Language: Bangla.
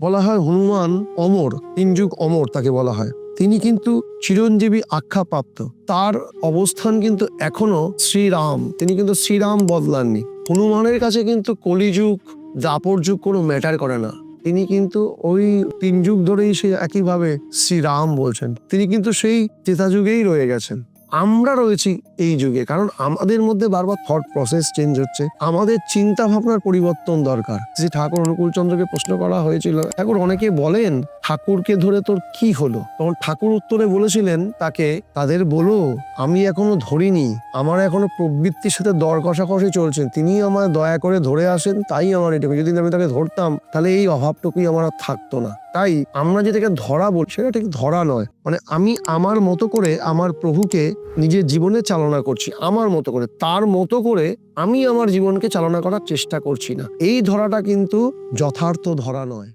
বলা হয় হনুমান অমর তিন যুগ অমর তাকে বলা হয়। তিনি কিন্তু চিরঞ্জীবী আখ্যা প্রাপ্ত তার অবস্থান কিন্তু এখনও শ্রীরাম। তিনি কিন্তু শ্রীরাম বদলাননি। হনুমানের কাছে কিন্তু কলিযুগ দাপর যুগ কোনো ম্যাটার করে না। তিনি কিন্তু ওই তিন যুগ ধরেই সে একইভাবে শ্রীরাম বলছেন। তিনি কিন্তু সেই চেতা যুগেই রয়ে গেছেন। আমরা রয়েছি এই যুগে। কারণ আমাদের মধ্যে বারবার থট প্রসেস চেঞ্জ হচ্ছে। আমাদের চিন্তা ভাবনার পরিবর্তন দরকার। যে ঠাকুর অনুকূলচন্দ্রকে প্রশ্ন করা হয়েছিল। ঠাকুর অনেকে বলেন ঠাকুরকে ধরে তোর কি হলো? তখন ঠাকুর উত্তরে বলেছিলেন, তাকে, তাদের বলো, আমি এখনও ধরিনি। আমার এখনও প্রবৃত্তির সাথে দর কষাকষি চলছে। তিনি আমার দয়া করে ধরে আসেন, তাই আমার এটুকু। যদি আমি তাকে ধরতাম, তাহলে এই অভাবটুকুই আমার আর থাকতো না। তাই আমরা যেটাকে ধরা বলছি সেটা ঠিক ধরা নয়। মানে আমি আমার মতো করে আমার প্রভুকে নিজের জীবনে চালনা করছি, আমার মতো করে। তার মতো করে আমি আমার জীবনকে চালনা করার চেষ্টা করছি না। এই ধরাটা কিন্তু যথার্থ ধরা নয়।